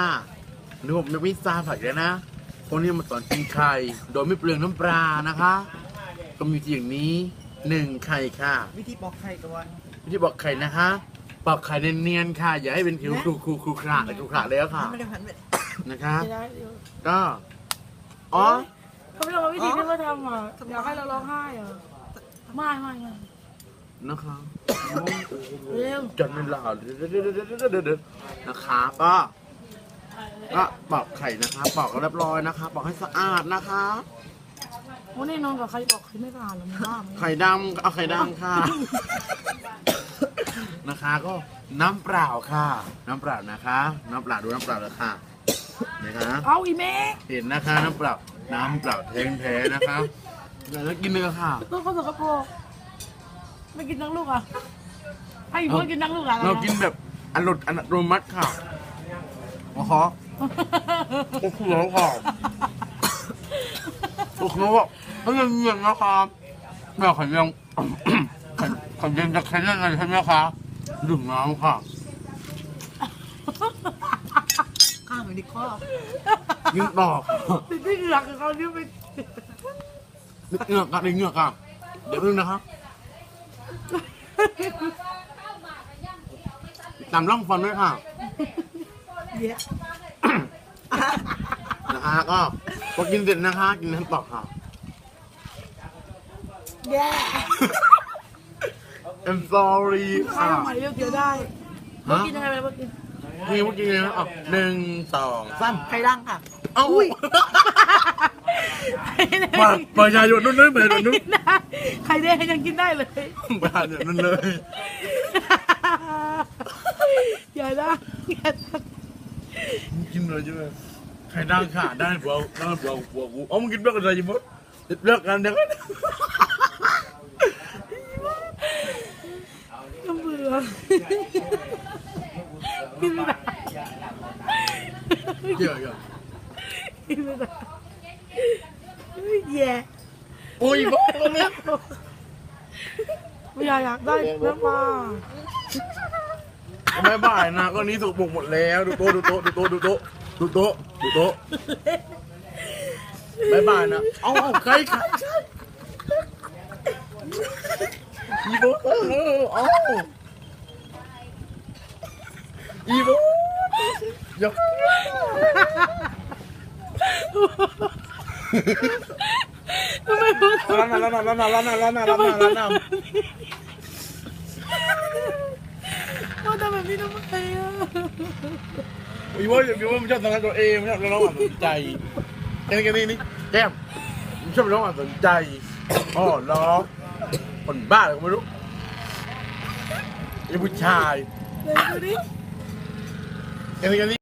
อะนี่ผมไม่ทราบผักเลยนะคนนี้มาสอนกินไข่โดยไม่เปลืองน้ำปลานะคะก็มีอย่างนี้หนึ่งไข่ค่ะ วิธีปอกไข่ก่อนที่บอกไข่นะคะปอกไข่เนียนๆค่ะอย่าให้เป็นผิวครูครูครูขระเลยครูขระแล้วค่ะไม่ได้หันไปนะคะไม่ได้เดี๋ยวก็อ๋อเขาไม่ลองวิธีที่เขาทำอะอยากให้เราร้องไห้อะไม่ไม่ไม่นะคะเร็วจนเวลาเดี๋ยวๆๆๆๆนะคะก็ ก็ปอกไข่นะคะปอกก็เรียบร้อยนะคะปอกให้สะอาดนะคะวันนี้นอนกับใครบอกใครไม่ผ่านหรอมึงบ้าไหมไข่ดำเอาไข่ดำค่ะ นะคะ ก็น้ำเปล่าค่ะ น้ำเปล่านะคะ น้ำเปล่าดูน้ำเปล่าเลยค่ะนะคะ เอาอีเมฆเห็นนะคะ น้ำเปล่าน้ำเปล่าแทงแท้นะคะแล้วกินเลยค่ะลูกเขาสกปรกไม่กินทั้งลูกอะให้อีเพื่อนกินทั้งลูกอะเรากินแบบอร่อยอัตโนมัติค่ะโอ้ โอ้โหค่ะโอ้โหว่าเขายังเยบนนะครับแม่ขยังขันขยังจะแค่ยังไงใช่ไหมคะดื่มน้ำค่ะข้ามไปดิข้อยิ่งต่อติดที่เหงือกเขาเนี่ยไปนึกเหงือกกันนึกเหงือกอะเดี๋ยวนึงนะครับตามร่องฟันด้วยค่ะเดี๋ยว นะคะก็พอกินเสร็จนะคะ กินน้ำต่อค่ะแย่ I'm sorry ใครค่ะทำไมเรียกเดียวได้เมื่อกินยังไงไปเมื่อกินมีเมื่อกี้นะอะหนึ่งสองสามไข่ดังค่ะ เอ้ามาประชาชนนู่นเลยประชาชนนู่นใครได้ยังกินได้เลยประชาชนนู่นเลย อย่าได้อย่าได้ กินเลยใช่ไหมใครดังค่ะได้ผัวได้ผัวผัวกู เอามึงกินเลิกกันเลยจิมดเลิกกันเดี๋ยวก็เบื่อกินไม่ได้เกี่ยวเกี่ยวกินไม่ได้แย่โอ้ยบ้าเนี่ยไม่อยากอยากได้น้ำปลาไม่บ่ายนะก็นี้ถูกบุกหมดแล้ว ดูโต๊ะดูโต๊ะดูโต๊ะดูโต๊ะ ดูโต๊ะดูโต๊ะบายบายนะ เอาเอาใครใครใครอีโบเออเอาอีโบอย่าทำไมพูดล้านนาล้านนาล้านนาล้านนาล้านนาล้านนาล้านนาพูดทำแบบนี้ทำไมอะ อีโบอีโบมันชอบทำงานตัวเองมันชอบร้องอ่านสนใจแค่นี้แค่นี้นี่แก้มมันชอบร้องอ่านสนใจอ๋อเหรอคนบ้าอะไรก็ไม่รู้ไอ้ผู้ชายเดี๋ยวดูดิแค่นี้แค่นี้